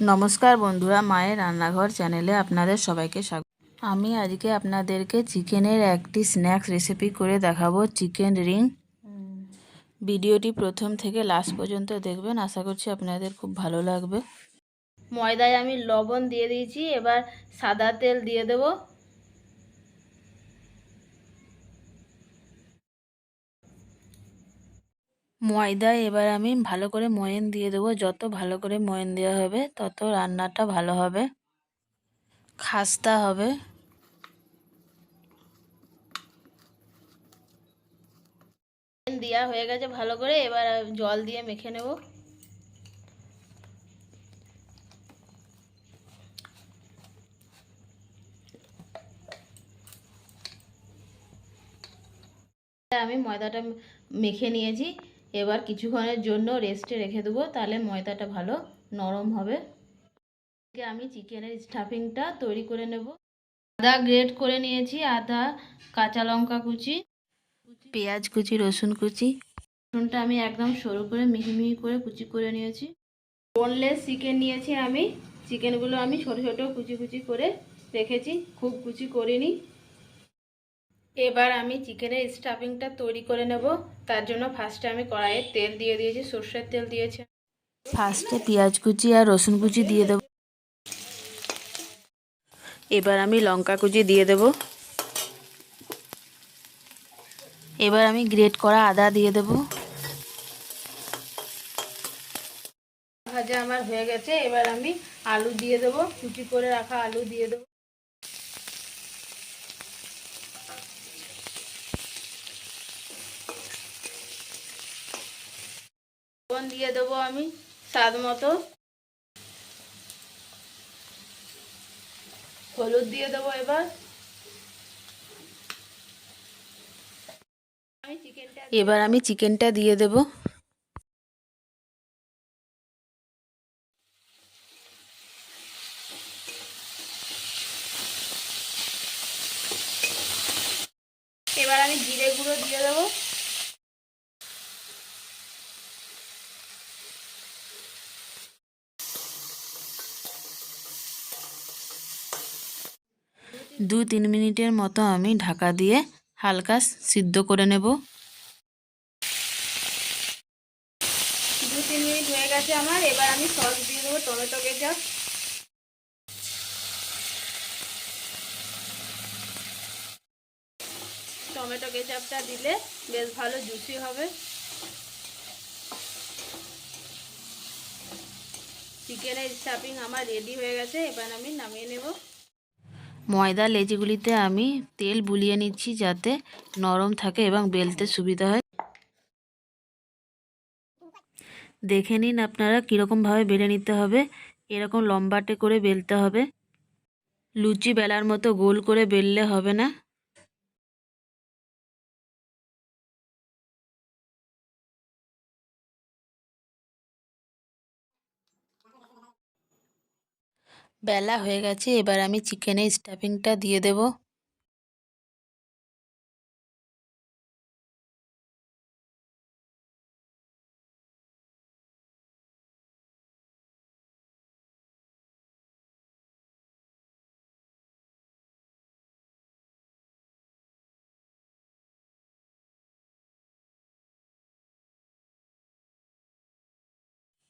নমস্কার বন্ধুরা, মায়ের রান্নাঘর চ্যানেলে আপনাদের সবাইকে স্বাগত। আমি আজকে আপনাদেরকে চিকেনের একটি স্ন্যাক্স রেসিপি করে দেখাবো, চিকেন রিং। ভিডিওটি প্রথম থেকে লাস্ট পর্যন্ত দেখবেন, আশা করছি আপনাদের খুব ভালো লাগবে। ময়দায় আমি লবণ দিয়ে দিয়েছি, এবার সাদা তেল দিয়ে দেবো। ময়দায় এবার আমি ভালো করে ময়ান দিয়ে দেবো। যত ভালো করে ময়ান দেওয়া হবে, তত রান্নাটা ভালো হবে। খাস্তা হবে। দেওয়া হয়ে গেছে ভালো করে, এবার জল দিয়ে মেখে নেব। আমি ময়দাটা মেখে নিয়েছি। এবার কিছুক্ষণের জন্য রেস্টে রেখে দেবো, তাহলে ময়দাটা ভালো নরম হবে। আমি চিকেনের স্টাফিংটা তৈরি করে নেব। আদা গ্রেট করে নিয়েছি, আদা, কাঁচা লঙ্কা কুচি, পেঁয়াজ কুচি, রসুন কুচি। রসুনটা আমি একদম সরু করে, মিহি মিহি করে কুচি করে নিয়েছি। বোনলেস চিকেন নিয়েছি আমি। চিকেনগুলো আমি ছোটো ছোটো কুচি কুচি করে রেখেছি, খুব কুচি করিনি। এবার আমি চিকেনের স্টাফিংটা তৈরি করে নেব। তার জন্য ফার্স্টে আমি কড়াইয়ে তেল দিয়ে দিয়েছি সর্ষের তেল দিয়েছি। ফার্স্টে পেঁয়াজ কুচি আর রসুন কুচি দিয়ে দেব। এবার আমি লঙ্কা কুচি দিয়ে দেব। এবার আমি গ্রেট করা আদা দিয়ে দেব। ভাজা আমার হয়ে গেছে এবার আমি আলু দিয়ে দেবো। কুচি করে রাখা আলু দিয়ে দেবো। লবণ দিয়ে দেবো আমি স্বাদ মতো। হলুদ দিয়ে দেবো এবার। এবার আমি চিকেনটা দিয়ে দেব। এবার আমি জিরে গুঁড়ো দিয়ে দেবো। দু তিন মিনিটের মতো আমি ঢাকা দিয়ে হালকা সিদ্ধ করে নেব। দু তিন মিনিট হয়ে গেছে আমার, এবার আমি সস দিয়ে দেবো টমেটো কেচাপ। টমেটো কেচাপটা দিলে বেশ ভালো জুসি হবে। চিকেনের স্টাফিং আমার রেডি হয়ে গেছে, এবার আমি নামিয়ে নেব। ময়দা লেচিগুলিতে আমি তেল বুলিয়ে নিচ্ছি যাতে নরম থাকে এবং বেলতে সুবিধা হয়। দেখে নিন আপনারা কীরকমভাবে বেলে নিতে হবে। এরকম লম্বাটে করে বেলতে হবে। লুচি বেলার মতো গোল করে বেললে হবে না। বেলা হয়ে গেছে, এবার আমি চিকেনের স্টাফিংটা দিয়ে দেব।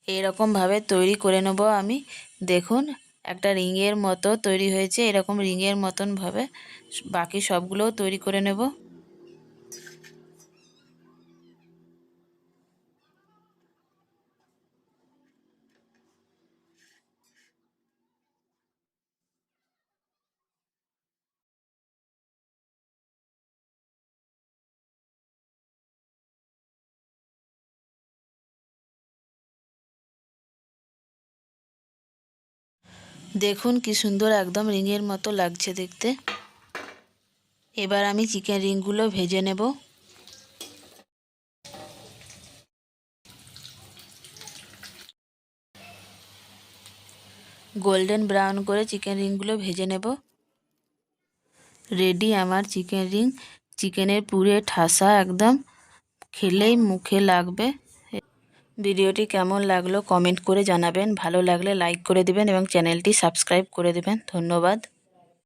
এরকমভাবে তৈরি করে নেব আমি। দেখুন একটা রিংয়ের মতো তৈরি হয়েছে এরকম রিংয়ের মতনভাবে। বাকি সবগুলোও তৈরি করে নেব। দেখুন কি সুন্দর একদম রিংয়ের মতো লাগছে দেখতে। এবার আমি চিকেন রিংগুলো ভেজে নেব। গোল্ডেন ব্রাউন করে চিকেন রিংগুলো ভেজে নেব। রেডি আমার চিকেন রিং। চিকেনের পুরে ঠাসা একদম। খেলেই মুখে লাগবে। ভিডিওটি কেমন লাগল কমেন্ট করে জানাবেন। ভালো লাগলে লাইক করে দেবেন এবং চ্যানেলটি সাবস্ক্রাইব করে দেবেন। ধন্যবাদ।